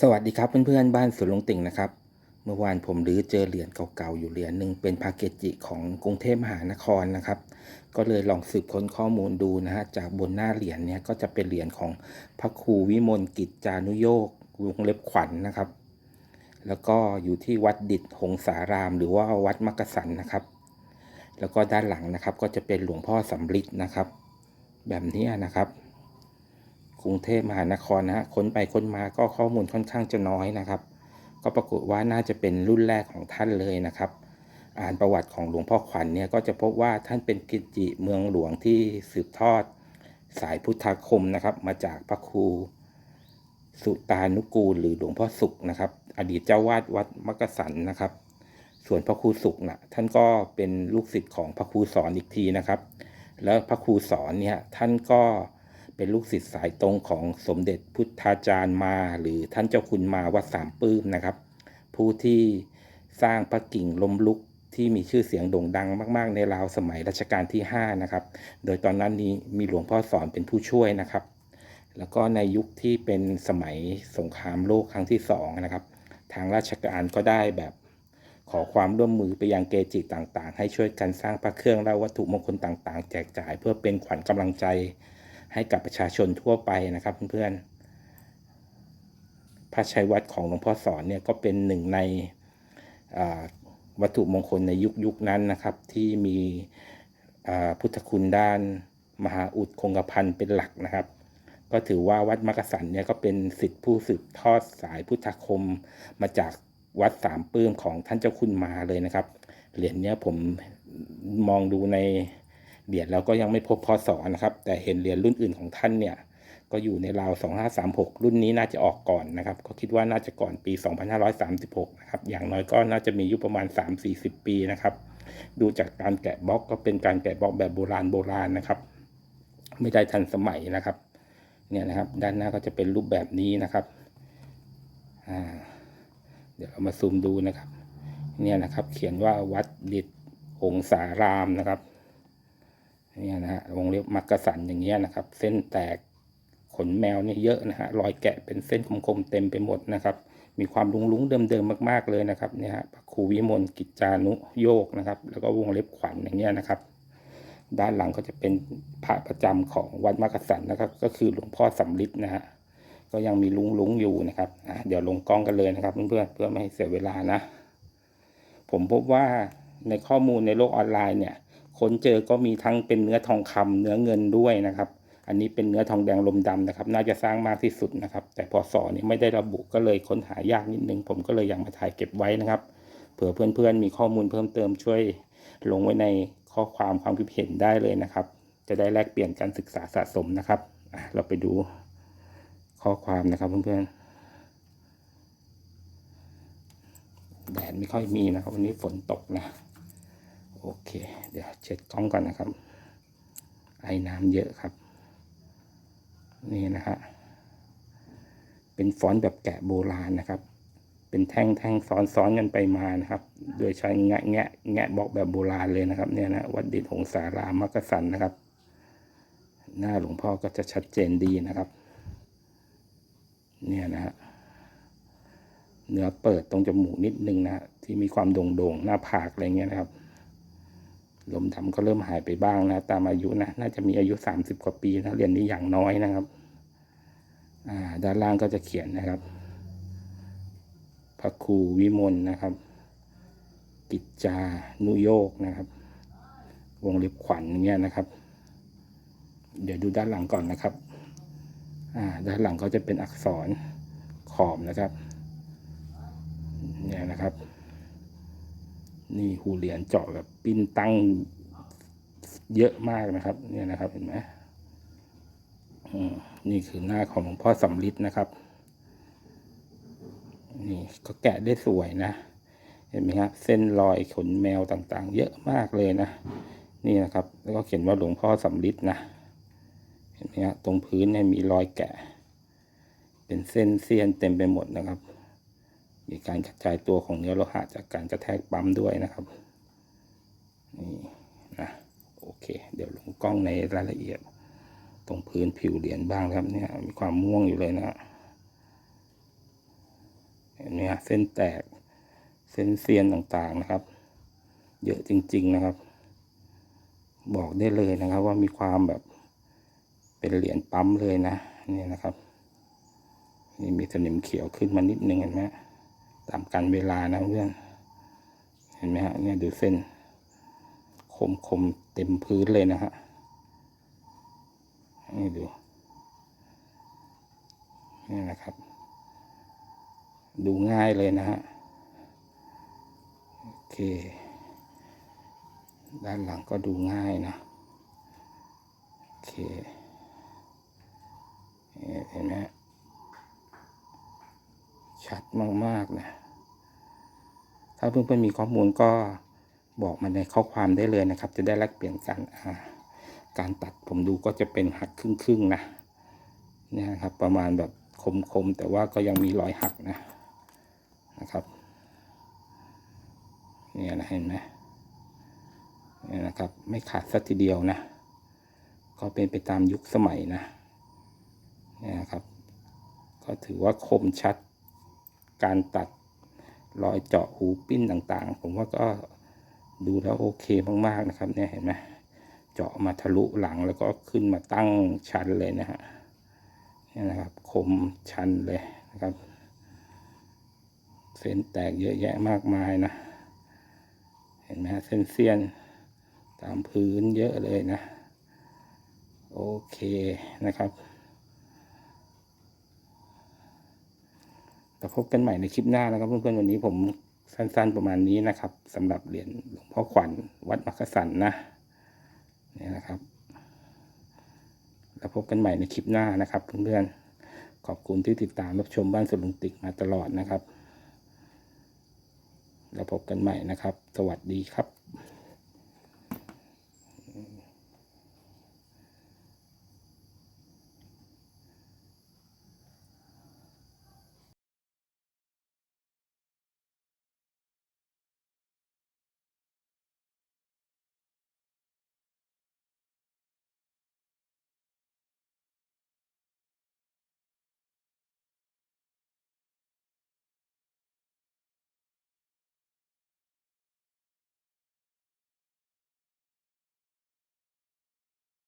สวัสดีครับเพื่อนๆบ้านสวนลงติ่งนะครับ เมื่อวานผมรื้อเจอเหรียญเก่าๆอยู่เหรียญหนึ่งเป็นพาเกจิของกรุงเทพมหานครนะครับ ก็เลยลองสืบค้นข้อมูลดูนะฮะจากบนหน้าเหรียญเนี่ยก็จะเป็นเหรียญของพระครูวิมลกิจจานุโยกวงเล็บขวัญนนะครับ แล้วก็อยู่ที่วัดดิษฐ์หงสาราม หรือว่าวัดมักกะสันนะครับ แล้วก็ด้านหลังนะครับก็จะเป็นหลวงพ่อสำริดนะครับ แบบนี้นะครับ กรุงเทพมหานครนะฮะค้นไปค้นมาก็ข้อมูลค่อนข้างจะน้อยนะครับ ก็ปรากฏว่าน่าจะเป็นรุ่นแรกของท่านเลยนะครับ อ่านประวัติของหลวงพ่อขวัญเนี่ยก็จะพบว่าท่านเป็นกิจจิเมืองหลวงที่สืบทอด สายพุทธาคมนะครับ มาจากพระครูสุตานุกูลหรือหลวงพ่อสุขนะครับ อดีตเจ้าวาดวัดมักสันนะครับ ส่วนพระครูสุขนะท่านก็เป็นลูกศิษย์ของพระครูสอนอีกทีนะครับ แล้วพระครูสอนเนี่ยท่านก็ เป็นลูกศิษย์สายตรงของสมเด็จพุทธาจารย์มา หรือท่านเจ้าคุณมาวัดสามปื้มนะครับ ผู้ที่สร้างพระกิ่งลมลุกที่มีชื่อเสียงโด่งดังมาก ๆ ในราวสมัยรัชกาลที่ 5 นะครับ โดยตอนนั้นนี้มีหลวงพ่อสอนเป็นผู้ช่วยนะครับ แล้วก็ในยุคที่เป็นสมัยสงครามโลกครั้งที่สองนะครับ ทางราชการก็ได้แบบขอความร่วมมือไปยังเกจิต่างๆ ให้ช่วยกันสร้างพระเครื่องและวัตถุมงคลต่างๆ แจกจ่ายเพื่อเป็นขวัญกำลังใจ ให้กับประชาชนทั่วไปนะครับเพื่อนๆพระชัยวัดของหลวงพ่อสอนเนี่ยก็เป็นหนึ่งในวัตถุมงคลในยุคยุคนั้นนะครับ ที่มีพุทธคุณด้านมหาอุดคงกระพันเป็นหลักนะครับ ก็ถือว่าวัดมักกะสันเนี่ยก็เป็นสิทธิผู้สืบทอดสายพุทธคมมาจากวัดสามปื้มของท่านเจ้าคุณมาเลยนะครับ เหรียญเนี้ยผมมองดูใน เหรียญแล้วก็ยังไม่พบพศนะครับ แต่เห็นเหรียญรุ่นอื่นของท่านเนี่ยก็อยู่ในราว 2536 รุ่นนี้น่าจะออกก่อนนะครับ ก็คิดว่าน่าจะก่อนปี 2536 นะครับ อย่างน้อยก็น่าจะมีอายุประมาณ 3-40 ปีนะครับ ดูจากการแกะบล็อกก็เป็นการแกะบล็อกแบบโบราณโบราณนะครับ ไม่ได้ทันสมัยนะครับ เนี่ยนะครับ ด้านหน้าก็จะเป็นรูปแบบนี้นะครับ อ่า เดี๋ยวเรามาซูมดูนะครับ เนี่ยนะครับ เขียนว่าวัดดิษฐ์หงสารามนะครับ เนี่ยนะฮะวงเล็บมักกะสันอย่างเงี้ยนะครับ เส้นแตกขนแมวเนี่ยเยอะนะฮะรอยแกะเป็นเส้นคมๆเต็มไปหมดนะครับ มีความลุงๆเดิมๆมาก ๆเลยนะครับเนี่ยฮะพระครูวิมลกิจจานุโยกนะครับ แล้วก็วงเล็บขวัญอย่างเงี้ยนะครับ ด้านหลังก็จะเป็นพระประจำของวัดมักกะสันนะครับ ก็คือหลวงพ่อสำริดนะฮะก็ยังมีลุงๆอยู่นะครับอะเดี๋ยวลงกล้องกันเลยนะครับเพื่อนๆเพื่อไม่ให้เสียเวลานะ ผมพบว่าในข้อมูลในโลกออนไลน์เนี่ย ค้นเจอก็มีทั้งเป็นเนื้อทองคำเนื้อเงินด้วยนะครับ อันนี้เป็นเนื้อทองแดงลมดำนะครับ น่าจะสร้างมากที่สุดนะครับ แต่พอสอนี่ไม่ได้ระบุก็เลยค้นหายากนิดนึง ผมก็เลยอยากมาถ่ายเก็บไว้นะครับ เผื่อเพื่อนๆมีข้อมูลเพิ่มเติมช่วยลงไว้ในข้อความความคิดเห็นได้เลยนะครับ จะได้แลกเปลี่ยนการศึกษาสะสมนะครับเราไปดูข้อความนะครับเพื่อนๆแดดไม่ค่อยมีนะครับ วันนี้ฝนตกนะ เค เดี๋ยวเช็ดกล้องก่อนนะครับ ไอ้น้ำเยอะครับ นี่นะฮะ เป็นฟอนต์แบบแกะโบราณนะครับ เป็นแท่งแท่งซ้อนซ้อนกันไปมานะครับ โดยใช้แงะแงะแงะบล็อกแบบโบราณเลยนะครับ เนี่ยนะ วัดดิษฐ์หงสารามักกะสันนะครับ หน้าหลวงพ่อก็จะชัดเจนดีนะครับ เนี่ยนะฮะเนื้อเปิดตรงจมูกนิดนึงนะฮะที่มีความโด่งๆ หน้าผากอะไรเงี้ยนะครับ ลมดำก็เริ่มหายไปบ้างนะ ตามอายุนะน่าจะมีอายุสามสิบกว่าปีนะเรียนนี้อย่างน้อยนะครับ อ่า ด้านล่างก็จะเขียนนะครับพระครูวิมลนะครับ กิจจานุโยกนะครับ วงเล็บขวัญอย่างเงี้ยนะครับ เดี๋ยวดูด้านหลังก่อนนะครับ อ่า ด้านหลังก็จะเป็นอักษรขอบนะครับ เนี่ยนะครับ นี่หูเหรียญเจาะแบบปิ้นตั้งเยอะมากนะครับ เนี่ยนะครับเห็นไหมนี่คือหน้าของหลวงพ่อสำริดนะครับ นี่ก็แกะได้สวยนะ เห็นไหมครับเส้นรอยขนแมวต่างๆ เยอะมากเลยนะ นี่นะครับ แล้วก็เขียนว่าหลวงพ่อสำริดนะ เห็นไหมครับตรงพื้นเนี่ยมีรอยแกะ เป็นเส้นเสี้ยนเต็มไปหมดนะครับ มีการกระจายตัวของเนื้อโลหะจากการกระแทกปั๊มด้วยนะครับนี่นะโอเค เดี๋ยวลงกล้องในรายละเอียด ตรงพื้นผิวเหรียญบ้างครับเนี่ยมีความม่วงอยู่เลยนะเห็นไหมฮะเส้นแตกเส้นเซียนต่างๆนะครับ เยอะจริง ๆนะครับ บอกได้เลยนะครับ ว่ามีความแบบเป็นเหรียญปั๊มเลยนะนี่นะครับนี่มีสนิมเขียวขึ้นมานิดนึงเห็นไหม ตามกันเวลานะเพื่อนเห็นไหมฮะเนี่ยดูเส้น คมคมเต็มพื้นเลยนะฮะนี่ดูนี่นะครับ ดูง่ายเลยนะฮะโอเค ด้านหลังก็ดูง่ายนะโอเคเห็นไหม ชัดมากๆนะ ถ้าเพื่อนๆมีข้อมูลก็บอกมาในข้อความได้เลยนะครับ จะได้แลกเปลี่ยนกันการตัดผมดูก็จะเป็นหักครึ่งๆนะเนี่ยนะครับ ประมาณแบบคมๆแต่ว่าก็ยังมีรอยหักนะนะครับเนี่ยนะเห็นไหมเนี่ยนะครับ ไม่ขาดสักทีเดียวนะ ก็เป็นไปตามยุคสมัยนะเนี่ยนะครับ ก็ถือว่าคมชัด การตัดรอยเจาะหูปิ้นต่างๆ ผมว่าก็ดูแล้วโอเคมากๆนะครับเนี่ยเห็นไหมเจาะมาทะลุหลังแล้วก็ขึ้นมาตั้งชันเลยนะฮะนี่นะครับคมชันเลยนะครับ เส้นแตกเยอะแยะมากมายนะ เห็นไหมฮะเส้นเสียนตามพื้นเยอะเลยนะ โอเคนะครับ แต่พบกันใหม่ในคลิปหน้านะครับเพื่อนๆวันนี้ผมสั้นๆประมาณนี้นะครับสำหรับเหรียญหลวงพ่อขวัญวัดมักสันนะนี่นะครับ แล้วพบกันใหม่ในคลิปหน้านะครับเพื่อนๆขอบคุณที่ติดตามรับชมบ้านสวนลุงติกมาตลอดนะครับ แล้วพบกันใหม่นะครับ สวัสดีครับ